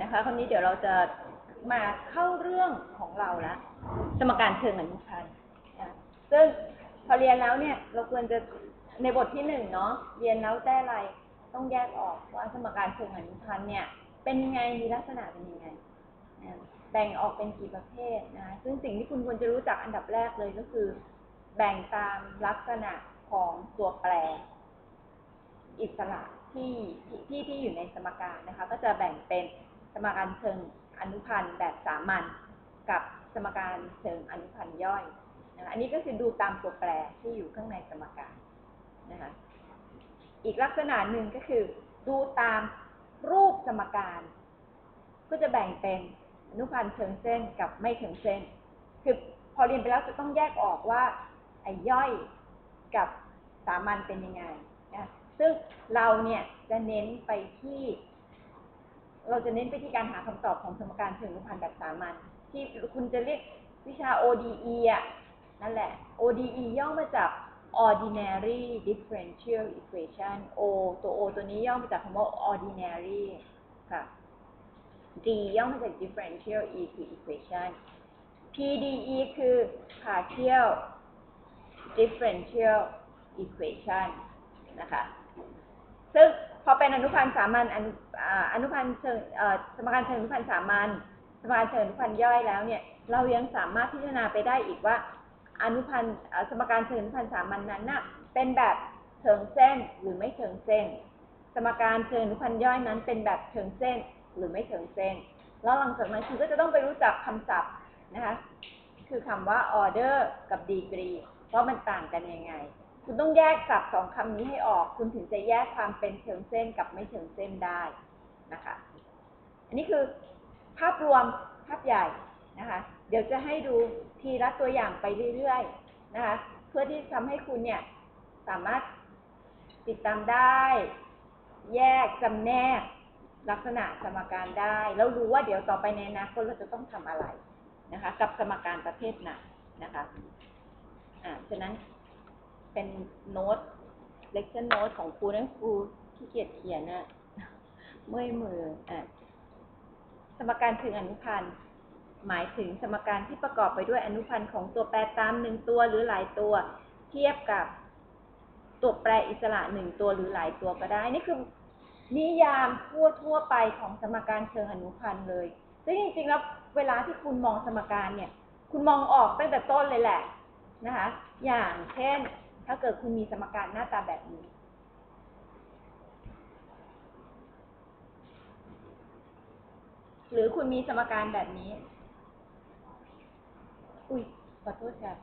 นะคะ คราวนี้เดี๋ยวเราจะมาเข้าเรื่องของเราละสมการเชิงอนุพันธ์นะซึ่งพอเรียนแล้วเนี่ย เราควรจะในบทที่หนึ่งเนาะเรียนแล้วได้อะไรต้องแยกออกว่าสมการเชิงอนุพันธ์เนี่ย เป็นยังไงมีลักษณะเป็นยังไงแบ่งออกเป็นกี่ประเภทนะซึ่งสิ่งที่คุณควรจะรู้จักอันดับแรกเลยก็คือ แบ่งตามลักษณะของตัวแปร อิสระที่ที่ที่อยู่ในสมการนะคะ ก็จะแบ่งเป็น สมการเชิงอนุพันธ์แบบสามัญกับสมการเชิงอนุพันธ์ย่อยนะคะอันนี้ก็คือดูตามตัวแปรที่อยู่ข้างในสมการนะคะอีกลักษณะหนึ่งก็คือดูตามรูปสมการ ก็จะแบ่งเป็นอนุพันธ์เชิงเส้นกับไม่เชิงเส้น คือพอเรียนไปแล้วจะต้องแยกออกว่าไอ้ย่อยกับสามัญเป็นยังไงนะซึ่งเราเนี่ยจะเน้นไปที่ เราจะเน้นไปที่การหาคำตอบของสมการเชิงอนุพันธ์แบบสามัญที่คุณจะเรียกวิชา ODE อะนั่นแหละ ODE ย่อมาจาก ordinary differential equation O ตัว O ตัวนี้ย่อมาจากคำว่า ordinary ค่ะ D ย่อมาจาก differential equation PDE คือ partial differential equation นะคะ ซึ่ง พอเป็นอนุพันธ์สามัญอนุพันธ์เชิงสมการเชิงอนุพันธ์สามัญสมการเชิงอนุพันธ์ย่อยแล้วเนี่ยเรายังสามารถพิจารณาไปได้อีกว่า อนุพันธ์สมการเชิงอนุพันธ์สามัญนั้นน่ะเป็นแบบเชิงเส้นหรือไม่เชิงเส้น สมการเชิงอนุพันธ์ย่อยนั้นเป็นแบบเชิงเส้นหรือไม่เชิงเส้น แล้วหลังจากนั้นคุณก็จะต้องไปรู้จักคำศัพท์นะคะคือคำว่า order กับ degree ว่ามันต่างกันยังไง คุณต้องแยกศัพท์สองคำนี้ให้ออก คุณถึงจะแยกความเป็นเชิงเส้นกับไม่เชิงเส้นได้นะคะ อันนี้คือภาพรวมภาพใหญ่นะคะ เดี๋ยวจะให้ดูทีละตัวอย่างไปเรื่อยๆนะคะ เพื่อที่ทำให้คุณเนี่ยสามารถติดตามได้ แยกจำแนกลักษณะสมการได้ แล้วรู้ว่าเดี๋ยวต่อไปในอนาคตเราจะต้องทำอะไรนะคะ กับสมการประเภทไหนนะคะ อ่า ฉะนั้น เป็นโน้ตเลคชั่นโน้ตของครูนั่นครูที่เกียจเขียนน่ะเมื่อยมืออะสมการเชิงอนุพันธ์หมายถึงสมการที่ประกอบไปด้วยอนุพันธ์ของตัวแปรตามหนึ่งตัวหรือหลายตัว เทียบกับตัวแปรอิสระหนึ่งตัวหรือหลายตัวก็ได้ นี่คือนิยามทั่วทั่วไปของสมการเชิงอนุพันธ์เลย ซึ่งจริงๆแล้วเวลาที่คุณมองสมการเนี่ย คุณมองออกตั้งแต่ต้นเลยแหละนะคะ อย่างเช่น ถ้าเกิดคุณมีสมการหน้าตาแบบนี้ หรือคุณมีสมการแบบนี้ อุ้ยขอโทษค่ะ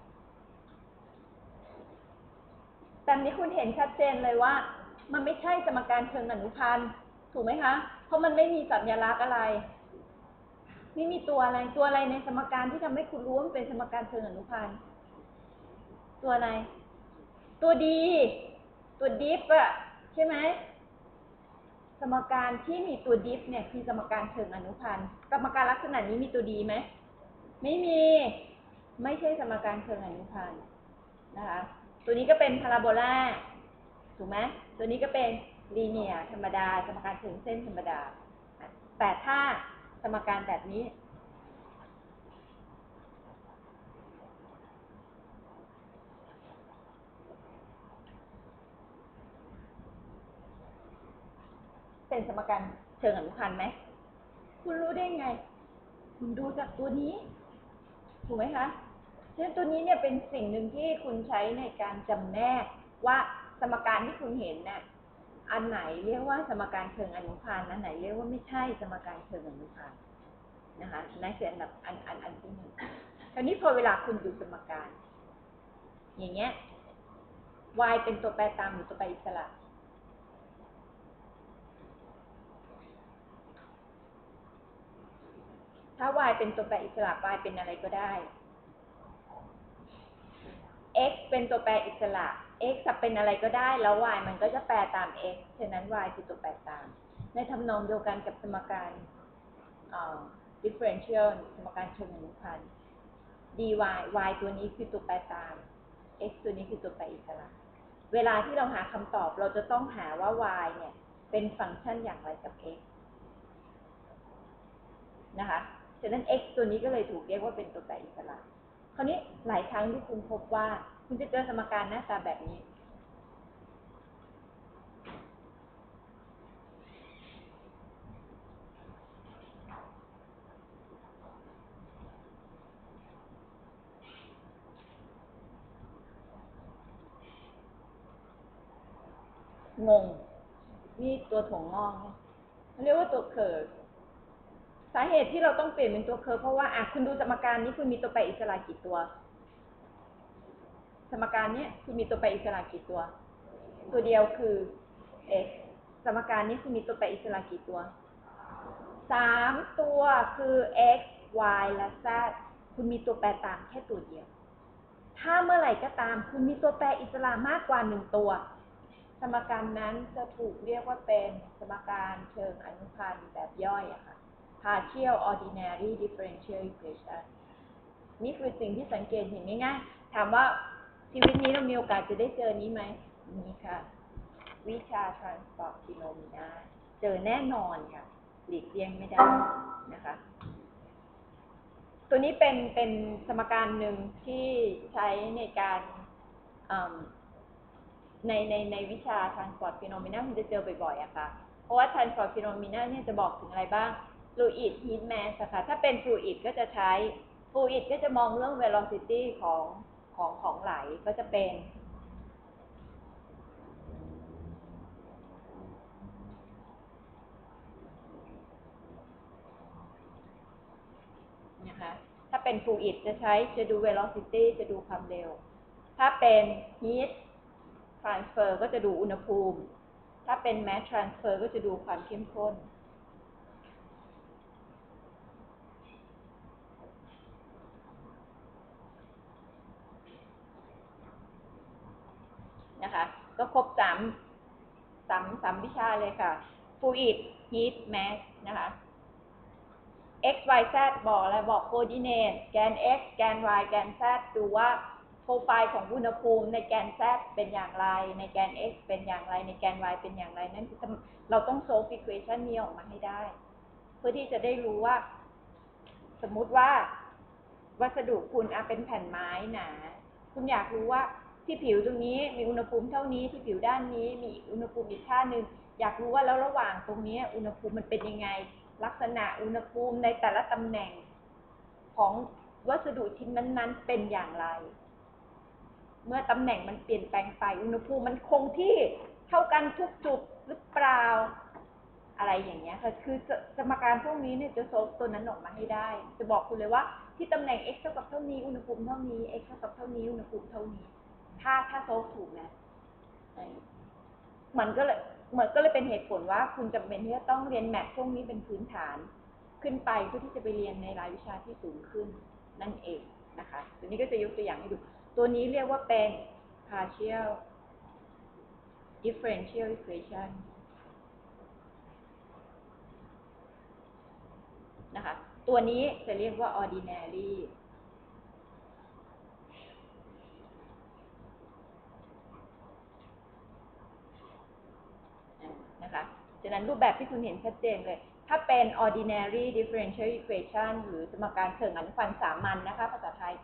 แบบนี้คุณเห็นชัดเจนเลยว่า มันไม่ใช่สมการเชิงอนุพันธ์ถูกไหมคะ เพราะมันไม่มีสัญลักษณ์อะไร ไม่มีตัวอะไร ตัวอะไรในสมการที่ทำให้คุณรู้ว่ามันเป็นสมการเชิงอนุพันธ์ ตัวอะไร ตัวดีตัวดิฟอะใช่ไหมสมการที่มีตัวดิฟเนี่ยคือสมการเชิงอนุพันธ์สมการลักษณะนี้มีตัวดีไหมไม่มีไม่ใช่สมการเชิงอนุพันธ์นะคะตัวนี้ก็เป็นพาราโบลาถูกไหมตัวนี้ก็เป็นลีเนียธรรมดา สมการเชิงเส้นธรรมดา แต่ถ้าสมการแบบนี้ เป็นสมการเชิงอนุพันธ์ไหม คุณรู้ได้ไง คุณดูจากตัวนี้ ถูกไหมคะฉะนั้นตัวนี้เนี่ยเป็นสิ่งหนึ่งที่คุณใช้ในการจำแนกว่าสมการที่คุณเห็นน่ะอันไหนเรียกว่าสมการเชิงอนุพันธ์ อันไหนเรียกว่าไม่ใช่สมการเชิงอนุพันธ์นะคะนั่นคืออันดับอันอันอันที่หนึ่งคราวนี้พอเวลาคุณดูสมการ อย่างเงี้ย y เป็นตัวแปรตามหรือตัวแปรอิสระ ถ้า y เป็นตัวแปรอิสระ y เป็นอะไรก็ได้ x เป็นตัวแปรอิสระ x จะเป็นอะไรก็ได้ แล้ว y มันก็จะแปลตาม x ฉะนั้น y คือตัวแปรตาม ในทำนองเดียวกันกับสมการ differential สมการเชิงอนุพันธ์ dy y ตัวนี้คือตัวแปรตาม x ตัวนี้คือตัวแปรอิสระ เวลาที่เราหาคำตอบเราจะต้องหาว่า y เนี่ย เป็นฟังก์ชันอย่างไรกับ x นะคะ ฉะนั้น x ตัวนี้ก็เลยถูกเรียกว่าเป็นตัวแปรอิสระ คราวนี้หลายครั้งที่คุณพบว่า คุณจะเจอสมการหน้าตาแบบนี้ งง นี่ตัวถ่วงงอกเขาเรียกว่าตัวเคอร์าเหตุที่เราต้องเปลี่ยนเป็นตัวเคอร์เพราะว่าอะคุณดูสมการนี้คุณมีตัวแปรอิสระกี่ตัว สมการนี้คุณมีตัวแปรอิสระกี่ตัว ตัวเดียวคือ x สมการนี้คุณมีตัวแปรอิสระกี่ตัวสามตัวคือ x y และ z คุณมีตัวแปรต่างแค่ตัวเดียว ถ้าเมื่อไหร่ก็ตาม คุณมีตัวแปรอิสระมากกว่าหนึ่งตัว สมการนั้นจะถูกเรียกว่าเป็นสมการเชิงอนุพันธ์แบบย่อยอะค่ะ partial ordinary differential equation นี่คือสิ่งที่สังเกตเห็นง่ายๆ ถามว่าชีวิตนี้เรามีโอกาสจะได้เจอนี้ไหม มีค่ะ วิชา transport phenomena เจอแน่นอนค่ะ หลีกเลี่ยงไม่ได้นะคะ ตัวนี้เป็นเป็นสมการหนึ่งที่ใช้ในการในในในวิชา transport phenomena คุณจะเจอบ่อยๆอะค่ะ เพราะว่า transport phenomena เนี่ยจะบอกถึงอะไรบ้าง fluid heat mass ค่ะถ้าเป็น fluid ก็จะใช้ fluid ก็จะมองเรื่อง velocity ของของของไหลก็จะเป็น นะคะ ถ้าเป็น fluid จะใช้จะดู velocity จะดูความเร็ว ถ้าเป็น heat transfer ก็จะดูอุณหภูมิ ถ้าเป็น mass transfer ก็จะดูความเข้มข้น นะคะ ก็ครบสามสามสามวิชาเลยค่ะ fluid heat mass นะคะ x y z บอกอะไรบอก coordinate แกน x แกน y แกน z ดูว่าโปรไฟล์ของอุณหภูมิในแกน z เป็นอย่างไร ในแกน x เป็นอย่างไร ในแกน y เป็นอย่างไร นั่นคือเราต้อง solve equation นี้ออกมาให้ได้ เพื่อที่จะได้รู้ว่า สมมุติว่า วัสดุคุณอะเป็นแผ่นไม้หนา คุณอยากรู้ว่า ที่ผิวตรงนี้มีอุณหภูมิเท่านี้ที่ผิวด้านนี้มีอุณหภูมิอีกค่าหนึ่งอยากรู้ว่าแล้วระหว่างตรงนี้อุณหภูมิมันเป็นยังไง ลักษณะอุณหภูมิในแต่ละตำแหน่งของวัสดุชิ้นนั้นๆ เป็นอย่างไร เมื่อตำแหน่งมันเปลี่ยนแปลงไปอุณหภูมิมันคงที่เท่ากันทุกจุดหรือเปล่าอะไรอย่างเงี้ยค่ะคือสมการพวกนี้เนี่ยจะโซฟตัวนั้นออกมาให้ได้ จะบอกคุณเลยว่าที่ตำแหน่ง x เท่ากับเท่านี้อุณหภูมิเท่านี้ x เท่ากับเท่านี้อุณหภูมิเท่านี้ ถ้าถ้าโซฟถูกนะมันก็เลยเหมือนก็เลยเป็นเหตุผลว่า คุณจำเป็นที่จะต้องเรียนแมทพวกนี้เป็นพื้นฐานขึ้นไปเพื่อที่จะไปเรียนในรายวิชาที่สูงขึ้นนั่นเองนะคะ ตัวนี้ก็จะยกตัวอย่างให้ดู ตัวนี้เรียกว่าเป็น partial differential equation นะคะ ตัวนี้จะเรียกว่า ordinary นะคะฉะนั้นรูปแบบที่คุณเห็นชัดเจนเลย ถ้าเป็น ordinary differential equation หรือสมการเชิงอนุพันธ์สามัญนนะคะภาษาไทย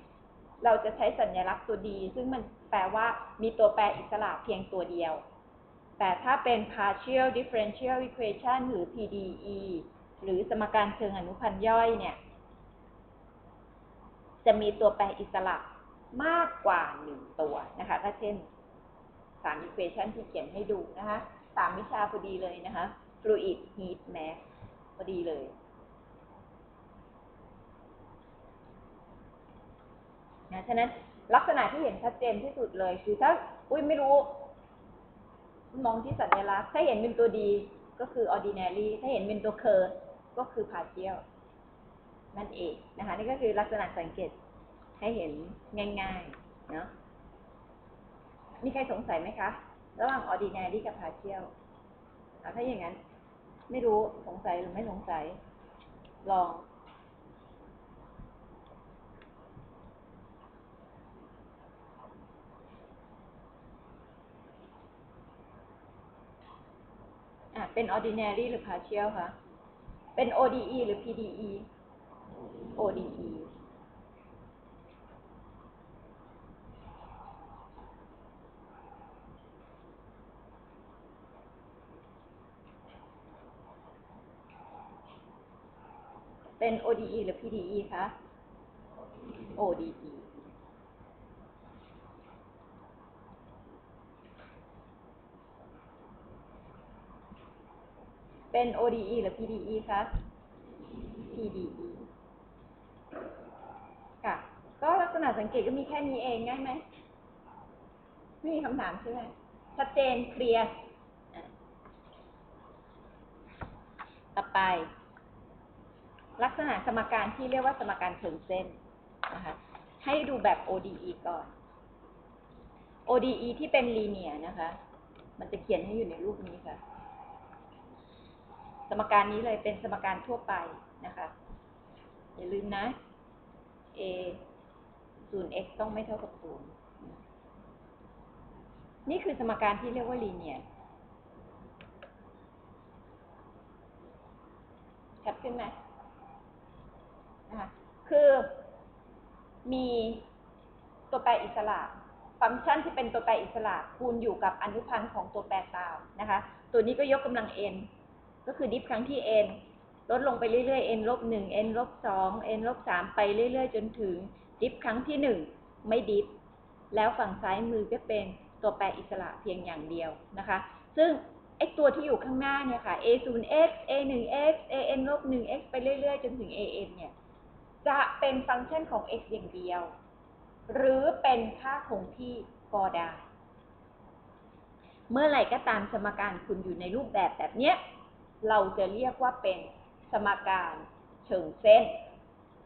เราจะใช้สัญลักษณ์ตัวดี ซึ่งมันแปลว่ามีตัวแปรอิสระเพียงตัวเดียว แต่ถ้าเป็น partial differential equation หรือ PDE หรือสมการเชิงอนุพันธ์ย่อยเนี่ยจะมีตัวแปรอิสระมากกว่าหนึ่งตัวนะคะ ถ้าเช่นสาม equation ที่เขียนให้ดูนะคะ สามวิชาพอดีเลยนะคะ fluid heat mass พอดีเลย นะฉะนั้นลักษณะที่เห็นชัดเจนที่สุดเลย คือถ้า อุ้ยไม่รู้ มองที่สัญลักษณ์ ถ้าเห็นเป็นตัวดีก็คือ ordinary ถ้าเห็นเป็นตัว curve ก็คือ partial นั่นเองนะคะ นี่ก็คือลักษณะสังเกตให้เห็นง่ายๆเนาะมีใครสงสัยไหมคะ ระหว่าง ordinary กับ partial อะถ้าอย่างนั้น ไม่รู้สงสัยหรือไม่สงสัย ลอง อะเป็น ordinary หรือ partial คะ เป็น ODE หรือ PDE ODE เป็น ODE หรือ PDE คะ ODE เป็น ODE หรือ PDE คะ PDE ค่ะ ก็ลักษณะสังเกตก็มีแค่นี้เองง่ายไหม ไม่มีคำถามใช่ไหม ชัดเจน เคลียร์ ต่อไป ลักษณะสมการที่เรียกว่าสมการเชิงเส้นนะคะให้ดูแบบ ODE ก่อน ODE ที่เป็นลีเนียนะคะ มันจะเขียนให้อยู่ในรูปนี้ค่ะ สมการนี้เลยเป็นสมการทั่วไปนะคะ อย่าลืมนะ a 0 x ต้องไม่เท่ากับ 0 นี่คือสมการที่เรียกว่าลีเนียร์ชัดขึ้นไหม นะคะคือมีตัวแปรอิสระ ฟังก์ชันที่เป็นตัวแปรอิสระคูณอยู่กับอนุพันธ์ของตัวแปรตามนะคะ ตัวนี้ก็ยกกำลัง n ก็คือดิฟครั้งที่ n ลดลงไปเรื่อยๆ n ลบหนึ่ง n ลบสอง n ลบสามไปเรื่อยๆ จนถึงดิฟครั้งที่หนึ่งไม่ดิฟ แล้วฝั่งซ้ายมือก็เป็นตัวแปรอิสระเพียงอย่างเดียวนะคะ ซึ่งไอตัวที่อยู่ข้างหน้าเนี่ยค่ะ a 0 x a 1 x a n ลบ1 x ไปเรื่อยๆ จนถึง a n เนี่ย จะเป็นฟังก์ชันของ x อย่างเดียว หรือเป็นค่าคงที่ก็ได้ เมื่อไหร่ก็ตามสมการคุณอยู่ในรูปแบบแบบเนี้ยเราจะเรียกว่าเป็นสมการเชิงเส้น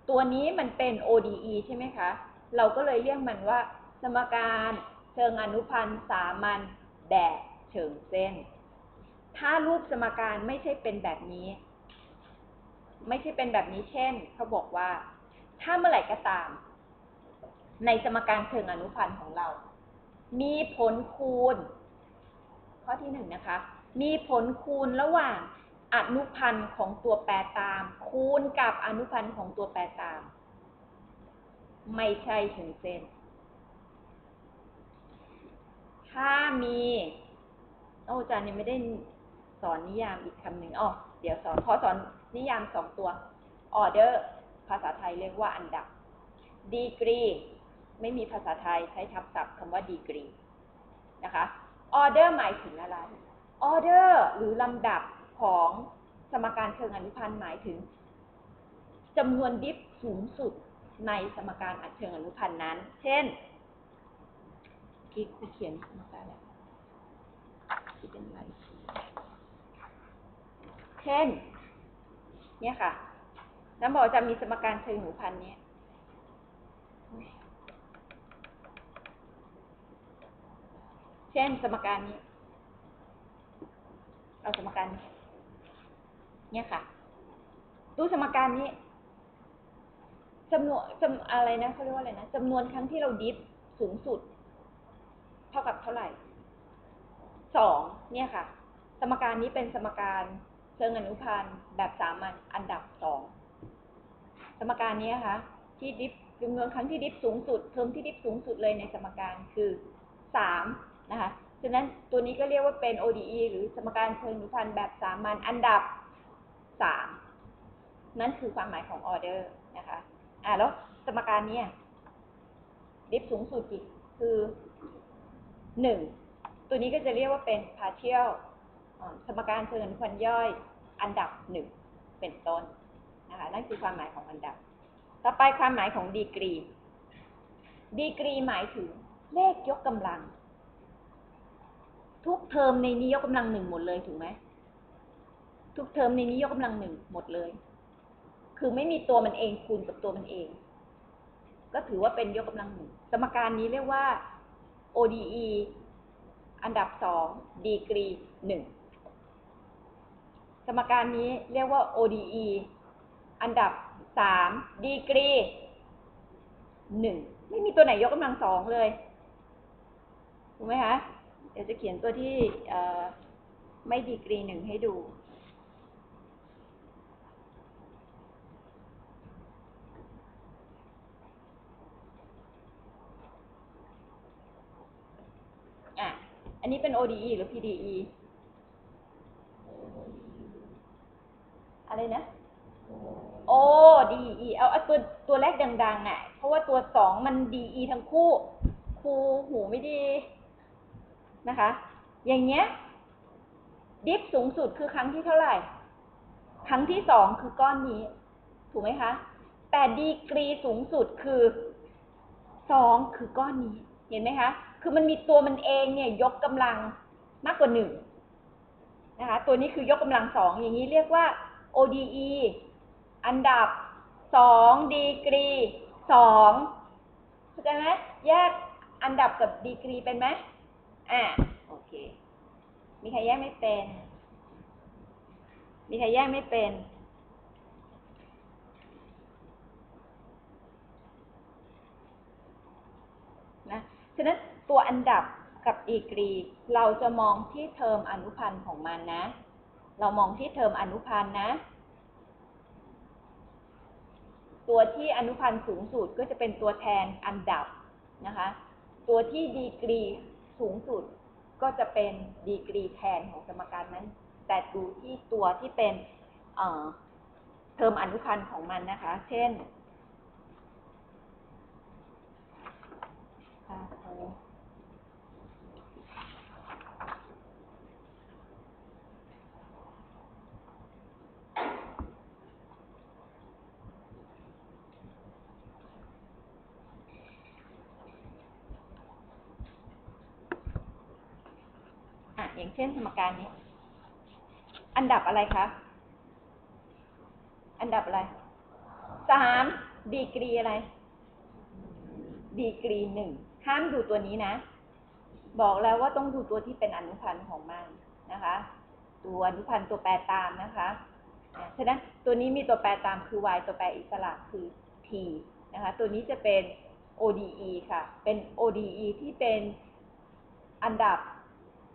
ตัวนี้มันเป็น ODE ใช่ไหมคะ เราก็เลยเรียกมันว่า สมการเชิงอนุพันธ์สามัญแบบเชิงเส้น ถ้ารูปสมการไม่ใช่เป็นแบบนี้ ไม่ใช่เป็นแบบนี้เช่นเขาบอกว่า ถ้าเมื่อไหร่ก็ตาม ในสมการเชิงอนุพันธ์ของเรา มีผลคูณ ข้อที่หนึ่งนะคะ มีผลคูณระหว่างอนุพันธ์ของตัวแปรตาม คูณกับอนุพันธ์ของตัวแปรตาม ไม่ใช่ถึงเส้น ถ้ามีโอ้อาจารย์ยังไม่ได้สอนนิยามอีกคำหนึ่งอ๋อเดี๋ยวสอนขอสอน นิยามสองตัวออเดอร์ภาษาไทยเรียกว่าอันดับดีกรีไม่มีภาษาไทยใช้ทับศัพท์คำว่าดีกรีนะคะออเดอร์หมายถึงอะไรออเดอร์หรือลำดับของสมการเชิงอนุพันธ์หมายถึงจำนวนดิฟสูงสุดในสมการอันเชิงอนุพันธ์นั้น เช่นกิ๊กไปเขียนสมการแล้วที่เป็นไรเช่น เนี่ยค่ะแล้วบอกจะมีสมการเชิงอนุพันเนี้ยเช่นสมการนี้ เอาสมการนี้ เนี่ยค่ะ ดูสมการนี้จำนวนจำอะไรนะเขาเรียกว่าอะไรนะจำนวนครั้งที่เราดิฟสูงสุด เท่ากับเท่าไหร่สองเนี่ยค่ะ สมการนี้เป็นสมการ เชิงอนุพันธ์แบบสามัญอันดับสองสมการนี้นะคะที่ดิฟจำนวนครั้งที่ดิฟสูงสุดเทอมที่ดิฟสูงสุดเลยในสมการคือสามนะคะฉะนั้นตัวนี้ก็เรียกว่าเป็น ODE หรือสมการเชิงอนุพันธ์แบบสามัญอันดับสามนั่นคือความหมายของออเดอร์นะคะอ่าแล้วสมการนี้ดิฟสูงสุดกี่คือหนึ่งตัวนี้ก็จะเรียกว่าเป็น partial สมการเชิงอนุพันธ์ย่อยอันดับหนึ่งเป็นต้นนะคะนั่นคือความหมายของอันดับ ต่อไปความหมายของดีกรี ดีกรีหมายถึงเลขยกกำลัง ทุกเทอมในนี้ยกกำลังหนึ่งหมดเลยถูกไหมทุกเทอมในนี้ยกกำลังหนึ่งหมดเลย คือไม่มีตัวมันเองคูณกับตัวมันเอง ก็ถือว่าเป็นยกกำลังหนึ่งสมการนี้เรียกว่า ODE อันดับสองดีกรีหนึ่ง สมการนี้เรียกว่า ODE อันดับ 3 ดีกรี 1 ไม่มีตัวไหนยกกำลังสองเลยถูกไหมคะ เดี๋ยวจะเขียนตัวที่ไม่ดีกรีหนึ่งให้ดู อะ อันนี้เป็น ODE หรือ PDE อะไรนะ ODE เอาเอาตัวตัวแรกดัง ๆ อะ เพราะว่าตัวสองมัน DE ทั้งคู่ครูหูไม่ดีนะคะ อย่างเงี้ย ดิฟสูงสุดคือครั้งที่เท่าไหร่ ครั้งที่สองคือก้อนนี้ ถูกไหมคะ แต่ดีกรีสูงสุดคือสองคือก้อนนี้ เห็นไหมคะ คือมันมีตัวมันเองเนี่ยยกกำลังมากกว่าหนึ่งนะคะ ตัวนี้คือยกกำลังสองอย่างนี้เรียกว่า ODE อันดับสองดีกรีสองเข้าใจไหมแยกอันดับกับดีกรีเป็นไหมอ่าโอเค มีใครแยกไม่เป็น มีใครแยกไม่เป็น นะ ฉะนั้นตัวอันดับกับดีกรี เราจะมองที่เทอมอนุพันธ์ของมันนะ เรามองที่เทอมอนุพันธ์นะ ตัวที่อนุพันธ์สูงสุดก็จะเป็นตัวแทนอันดับนะคะ ตัวที่ดีกรีสูงสุดก็จะเป็นดีกรีแทนของสมการนั้น แต่ดูที่ตัวที่เป็นเเทอมอนุพันธ์ของมันนะคะ เช่น ค่ะอย่าง เช่นสมการนี้ อันดับอะไรคะ อันดับอะไร สามดีกรีอะไร ดีกรีหนึ่ง ห้ามดูตัวนี้นะ บอกแล้วว่าต้องดูตัวที่เป็นอนุพันธ์ของมันนะคะ ตัวอนุพันธ์ตัวแปรตามนะคะอะฉะนั้นตัวนี้มีตัวแปรตามคือ y ตัวแปรอิสระคือ t นะคะ ตัวนี้จะเป็น ODE ค่ะ เป็น ODE ที่เป็นอันดับ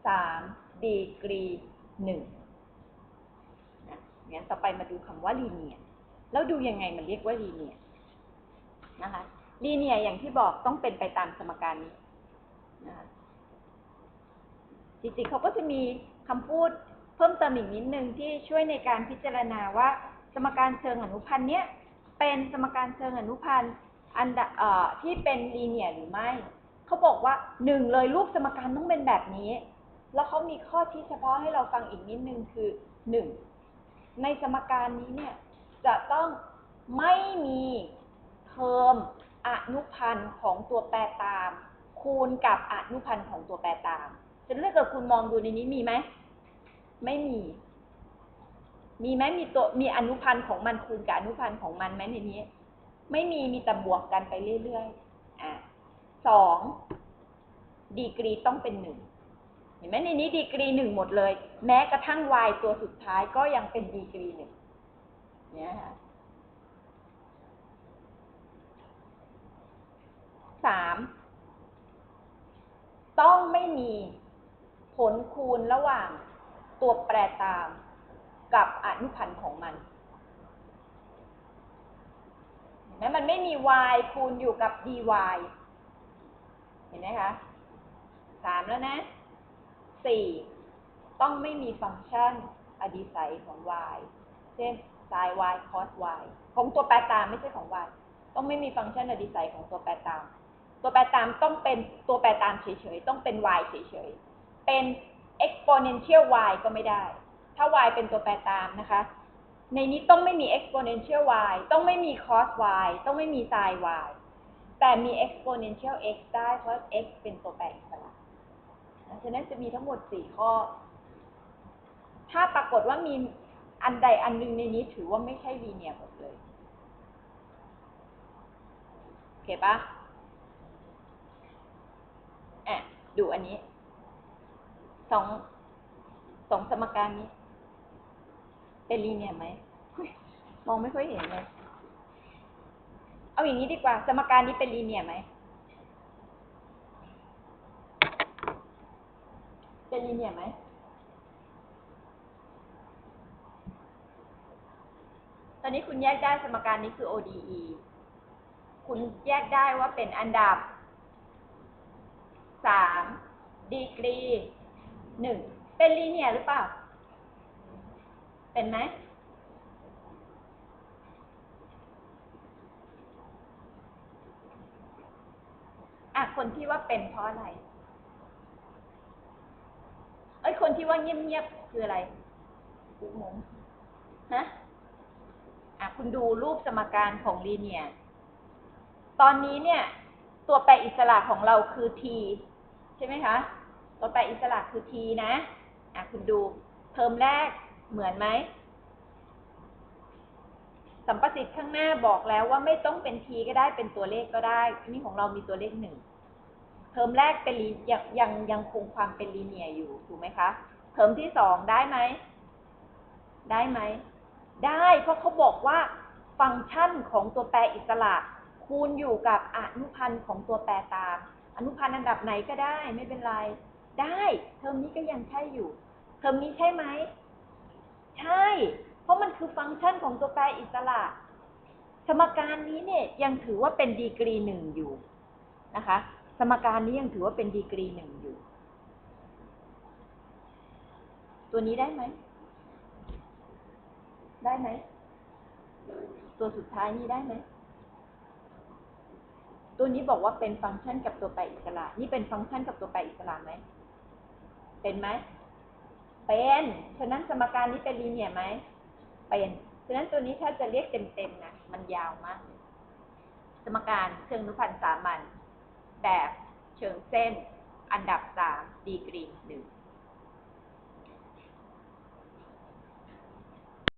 สาม ดีกรีหนึ่งนะงั้นต่อไปมาดูคำว่าลีเนียแล้วดูยังไงมันเรียกว่าลีเนียนะคะลีเนียอย่างที่บอกต้องเป็นไปตามสมการนี้นะคะจริงๆเขาก็จะมีคำพูดเพิ่มเติมอีกนิดนึงที่ช่วยในการพิจารณาว่า สมการเชิงอนุพันธ์เนี้ยเป็นสมการเชิงอนุพันธ์อันเอ่อที่เป็นลีเนียหรือไม่ เขาบอกว่าหนึ่งเลยรูปสมการต้องเป็นแบบนี้ แล้วเขามีข้อชี้เฉพาะให้เราฟังอีกนิดนึงคือหนึ่งในสมการนี้เนี่ยจะต้องไม่มีเทอมอนุพันธ์ของตัวแปรตาม คูณกับอนุพันธ์ของตัวแปรตามจะเลือกกับคุณมองดูในนี้มีไหมไม่มี มีไหมมีตัวมีอนุพันธ์ของมันคูณกับอนุพันธ์ของมันไหมในนี้ ไม่มีมีแต่บวกกันไปเรื่อยๆอะสองดีกรีต้องเป็นหนึ่ง ห็นไหมในนี้ดีกรีหนึ่งหมดเลย แม้กระทั่ง y ตัวสุดท้ายก็ยังเป็นดีกรีหนึ่งเนี่ยค่ะสามต้องไม่มีผลคูณระหว่างตัวแปรตามกับอนุพันธ์ของมันเห็นไหมมันไม่มี y คูณอยู่กับ dy เห็นไหมคะสามแล้วนะ สี่ต้องไม่มีฟังก์ชันอดีศัยของ y เช่น sin y cos y ของตัวแปรตามไม่ใช่ของ y ต้องไม่มีฟังก์ชันอดีศัยของตัวแปรตาม ตัวแปรตามต้องเป็นตัวแปรตามเฉยๆ ต้องเป็น y เฉยๆ เป็น exponential y ก็ไม่ได้ ถ้า y เป็นตัวแปรตามนะคะ ในนี้ต้องไม่มี exponential y ต้องไม่มี cos y ต้องไม่มี sin y แต่มี exponential x ได้เพราะ x เป็นตัวแปร ฉะนั้นจะมีทั้งหมดสี่ข้อ ถ้าปรากฏว่ามีอันใดอันหนึ่งในนี้ถือว่าไม่ใช่ลีเนียหมดเลยโอเคปะอะดูอันนี้สองสองสมการนี้ เป็นลีเนียไหมมองไม่ค่อยเห็นเลย เอาอย่างนี้ดีกว่า สมการนี้เป็นลีเนียไหม เป็นลีเนียร์ไหมตอนนี้คุณแยกได้สมการนี้คือ ODE คุณแยกได้ว่าเป็นอันดับสามดีกรีหนึ่งเป็นลีเนียหรือเปล่า เป็นไหม อะ คนที่ว่าเป็นเพราะอะไร เอ้ยคนที่ว่าเงียบๆคืออะไรกูงงฮะอะคุณดูรูปสมการของลีเนียตอนนี้เนี่ย ตัวแปรอิสระของเราคือ t ใช่ไหมคะ ตัวแปรอิสระคือ t นะอะคุณดูเทอมแรกเหมือนไหมสัมประสิทธิ์ข้างหน้าบอกแล้วว่าไม่ต้องเป็น t ก็ได้เป็นตัวเลขก็ได้ อันนี้ของเรามีตัวเลขหนึ่ง เทอมแรกเป็นยังยังยังคงความเป็นลีเนียอยู่ถูกไหมคะเทอมที่สองได้ไหมได้ไหมได้เพราะเขาบอกว่าฟังก์ชันของตัวแปรอิสระคูณอยู่กับอนุพันธ์ของตัวแปรตาม อนุพันธ์อันดับไหนก็ได้ไม่เป็นไร ได้เทอมนี้ก็ยังใช่อยู่ เทอมนี้ใช่ไหมใช่ เพราะมันคือฟังก์ชันของตัวแปรอิสระ สมการนี้เนี่ยยังถือว่าเป็นดีกรีหนึ่งอยู่นะคะ สมการนี้ยังถือว่าเป็นดีกรีหนึ่งอยู่ ตัวนี้ได้ไหม ได้ไหม ตัวสุดท้ายนี้ได้ไหม ตัวนี้บอกว่าเป็นฟังก์ชันกับตัวแปรอิสระ นี่เป็นฟังก์ชันกับตัวแปรอิสระไหม เป็นไหม เป็น ฉะนั้นสมการนี้เป็นลีเนียร์ไหม เป็น ฉะนั้นตัวนี้ถ้าจะเรียกเต็มๆนะ มันยาวมาก สมการเชิงอนุพันธ์สามัญ แบบเชิงเส้น อันดับสามดีกรีหนึ่ง